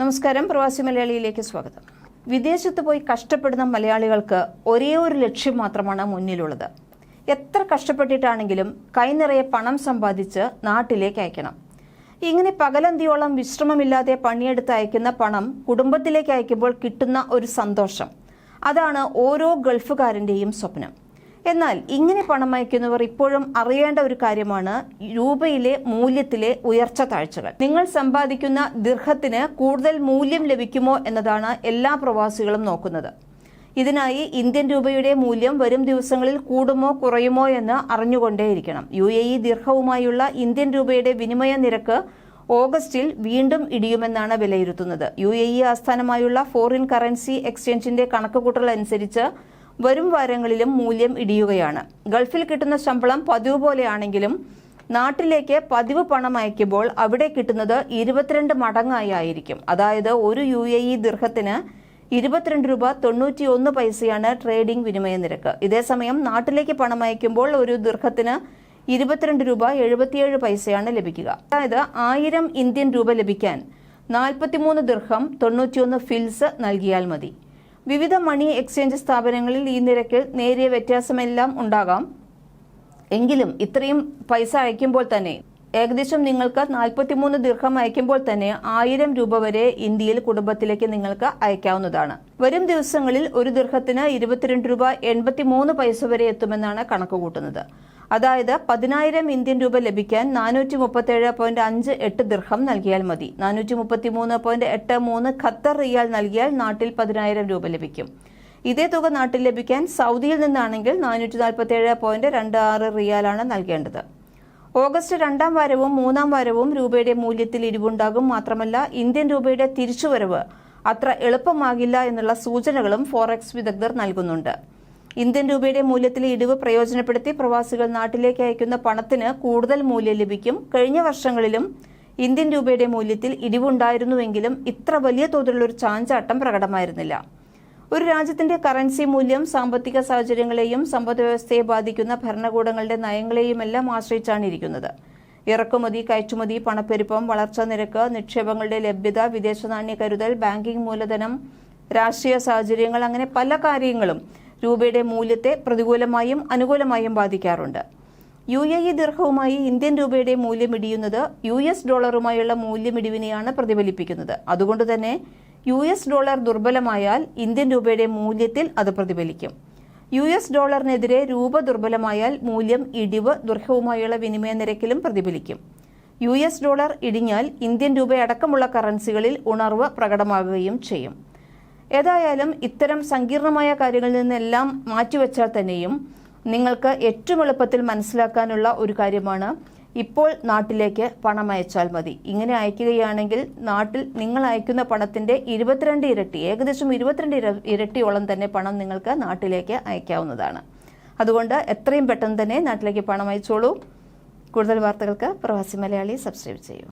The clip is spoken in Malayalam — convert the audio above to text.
നമസ്കാരം. പ്രവാസി മലയാളിയിലേക്ക് സ്വാഗതം. വിദേശത്ത് പോയി കഷ്ടപ്പെടുന്ന മലയാളികൾക്ക് ഒരേ ഒരു ലക്ഷ്യം മാത്രമാണ് മുന്നിലുള്ളത്. എത്ര കഷ്ടപ്പെട്ടിട്ടാണെങ്കിലും കൈനിറയെ പണം സമ്പാദിച്ച് നാട്ടിലേക്ക് അയക്കണം. ഇങ്ങനെ പകലന്തിയോളം വിശ്രമമില്ലാതെ പണിയെടുത്ത് അയക്കുന്ന പണം കുടുംബത്തിലേക്ക് അയക്കുമ്പോൾ കിട്ടുന്ന ഒരു സന്തോഷം. അതാണ് ഓരോ ഗൾഫുകാരന്റെയും സ്വപ്നം. എന്നാൽ ഇങ്ങനെ പണം അയക്കുന്നവർ ഇപ്പോഴും അറിയേണ്ട ഒരു കാര്യമാണ് രൂപയിലെ മൂല്യത്തിലെ ഉയർച്ച താഴ്ചകൾ. നിങ്ങൾ സമ്പാദിക്കുന്ന ദീർഘത്തിന് കൂടുതൽ മൂല്യം ലഭിക്കുമോ എന്നതാണ് എല്ലാ പ്രവാസികളും നോക്കുന്നത്. ഇതിനായി ഇന്ത്യൻ രൂപയുടെ മൂല്യം വരും ദിവസങ്ങളിൽ കൂടുമോ കുറയുമോ എന്ന് അറിഞ്ഞുകൊണ്ടേയിരിക്കണം. യു എ ഇ ദീർഘവുമായുള്ള ഇന്ത്യൻ രൂപയുടെ വിനിമയ നിരക്ക് ഓഗസ്റ്റിൽ വീണ്ടും ഇടിയുമെന്നാണ് വിലയിരുത്തുന്നത്. യു എ ഇ ആസ്ഥാനമായുള്ള ഫോറിൻ കറൻസി എക്സ്ചേഞ്ചിന്റെ കണക്കുകൂട്ടൽ അനുസരിച്ച് വരും വാരങ്ങളിലും മൂല്യം ഇടിയുകയാണ്. ഗൾഫിൽ കിട്ടുന്ന ശമ്പളം പതിവ് പോലെയാണെങ്കിലും നാട്ടിലേക്ക് പതിവ് പണം അയക്കുമ്പോൾ അവിടെ കിട്ടുന്നത് ഇരുപത്തിരണ്ട് മടങ്ങായി ആയിരിക്കും. അതായത് ഒരു യു എ ഇ ദീർഘത്തിന് ഇരുപത്തിരണ്ട് രൂപ തൊണ്ണൂറ്റി ഒന്ന് പൈസയാണ് ട്രേഡിംഗ് വിനിമയ നിരക്ക്. ഇതേസമയം നാട്ടിലേക്ക് പണം അയക്കുമ്പോൾ ഒരു ദീർഘത്തിന് ഇരുപത്തിരണ്ട് രൂപ എഴുപത്തിയേഴ് പൈസയാണ് ലഭിക്കുക. അതായത് ആയിരം ഇന്ത്യൻ രൂപ ലഭിക്കാൻ നാൽപ്പത്തിമൂന്ന് ദീർഘം തൊണ്ണൂറ്റിയൊന്ന് ഫിൽസ് നൽകിയാൽ മതി. വിവിധ മണി എക്സ്ചേഞ്ച് സ്ഥാപനങ്ങളിൽ ഈ നിരക്കിൽ നേരിയ വ്യത്യാസമെല്ലാം ഉണ്ടാകാം. എങ്കിലും ഇത്രയും പൈസ അയക്കുമ്പോൾ തന്നെ ഏകദേശം നിങ്ങൾക്ക് നാൽപ്പത്തിമൂന്ന് ദീർഘം അയക്കുമ്പോൾ തന്നെ ആയിരം രൂപ വരെ ഇന്ത്യയിൽ കുടുംബത്തിലേക്ക് നിങ്ങൾക്ക് അയക്കാവുന്നതാണ്. വരും ദിവസങ്ങളിൽ ഒരു ദീർഘത്തിന് ഇരുപത്തിരണ്ട് രൂപ എൺപത്തിമൂന്ന് പൈസ വരെ എത്തുമെന്നാണ് കണക്കുകൂട്ടുന്നത്. അതായത് പതിനായിരം ഇന്ത്യൻ രൂപ ലഭിക്കാൻ നാനൂറ്റി മുപ്പത്തേഴ് പോയിന്റ് അഞ്ച് എട്ട് ദീർഘം നൽകിയാൽ മതി. നാനൂറ്റി മുപ്പത്തി മൂന്ന് പോയിന്റ് എട്ട് മൂന്ന് ഖത്തർ റിയാൽ നൽകിയാൽ നാട്ടിൽ പതിനായിരം രൂപ ലഭിക്കും. ഇതേ തുക നാട്ടിൽ ലഭിക്കാൻ സൗദിയിൽ നിന്നാണെങ്കിൽ നാനൂറ്റി നാൽപ്പത്തി ഏഴ് പോയിന്റ് രണ്ട് ആറ് റിയാലാണ് നൽകേണ്ടത്. ഓഗസ്റ്റ് രണ്ടാം വാരവും മൂന്നാം വാരവും രൂപയുടെ മൂല്യത്തിൽ ഇടിവുണ്ടാകും. മാത്രമല്ല ഇന്ത്യൻ രൂപയുടെ തിരിച്ചുവരവ് അത്ര എളുപ്പമാകില്ല എന്നുള്ള സൂചനകളും ഫോറക്സ് വിദഗ്ധർ നൽകുന്നുണ്ട്. ഇന്ത്യൻ രൂപയുടെ മൂല്യത്തിലെ ഇടിവ് പ്രയോജനപ്പെടുത്തി പ്രവാസികൾ നാട്ടിലേക്ക് അയക്കുന്ന പണത്തിന് കൂടുതൽ മൂല്യം ലഭിക്കും. കഴിഞ്ഞ വർഷങ്ങളിലും ഇന്ത്യൻ രൂപയുടെ മൂല്യത്തിൽ ഇടിവുണ്ടായിരുന്നുവെങ്കിലും ഇത്ര വലിയ തോതിലുള്ള ഒരു ചാഞ്ചാട്ടം പ്രകടമായിരുന്നില്ല. ഒരു രാജ്യത്തിന്റെ കറൻസി മൂല്യം സാമ്പത്തിക സാഹചര്യങ്ങളെയും സമ്പദ് വ്യവസ്ഥയെ ബാധിക്കുന്ന ഭരണകൂടങ്ങളുടെ നയങ്ങളെയുമെല്ലാം ആശ്രയിച്ചാണ് ഇരിക്കുന്നത്. ഇറക്കുമതി കയറ്റുമതി പണപ്പെരുപ്പം വളർച്ചാ നിരക്ക് നിക്ഷേപങ്ങളുടെ ലഭ്യത വിദേശ നാണ്യ കരുതൽ ബാങ്കിംഗ് മൂലധനം രാഷ്ട്രീയ സാഹചര്യങ്ങൾ അങ്ങനെ പല കാര്യങ്ങളും രൂപയുടെ മൂല്യത്തെ പ്രതികൂലമായും അനുകൂലമായും ബാധിക്കാറുണ്ട്. യു എ ഇ ദീർഘവുമായി ഇന്ത്യൻ രൂപയുടെ മൂല്യം ഇടിയുന്നത് യു എസ് ഡോളറുമായുള്ള മൂല്യമിടിവിനെയാണ് പ്രതിഫലിപ്പിക്കുന്നത്. അതുകൊണ്ട് തന്നെ യു എസ് ഡോളർ ദുർബലമായാൽ ഇന്ത്യൻ രൂപയുടെ മൂല്യത്തിൽ അത് പ്രതിഫലിക്കും. യു എസ് ഡോളറിനെതിരെ രൂപ ദുർബലമായാൽ മൂല്യം ഇടിവ് ദുർഘവുമായുള്ള വിനിമയ നിരക്കിലും പ്രതിഫലിക്കും. യു എസ് ഡോളർ ഇടിഞ്ഞാൽ ഇന്ത്യൻ രൂപയടക്കമുള്ള കറൻസികളിൽ ഉണർവ് പ്രകടമാകുകയും ചെയ്യും. ഏതായാലും ഇത്തരം സങ്കീർണമായ കാര്യങ്ങളിൽ നിന്നെല്ലാം മാറ്റിവെച്ചാൽ തന്നെയും നിങ്ങൾക്ക് ഏറ്റവും എളുപ്പത്തിൽ മനസ്സിലാക്കാനുള്ള ഒരു കാര്യമാണ് ഇപ്പോൾ നാട്ടിലേക്ക് പണം അയച്ചാൽ മതി. ഇങ്ങനെ അയക്കുകയാണെങ്കിൽ നാട്ടിൽ നിങ്ങൾ അയക്കുന്ന പണത്തിന്റെ ഇരുപത്തിരണ്ട് ഇരട്ടി ഏകദേശം ഇരുപത്തിരണ്ട് ഇര- ഇരട്ടിയോളം തന്നെ പണം നിങ്ങൾക്ക് നാട്ടിലേക്ക് അയക്കാവുന്നതാണ്. അതുകൊണ്ട് എത്രയും പെട്ടെന്ന് തന്നെ നാട്ടിലേക്ക് പണം അയച്ചോളൂ. കൂടുതൽ വാർത്തകൾക്ക് പ്രവാസി മലയാളി സബ്സ്ക്രൈബ് ചെയ്യൂ.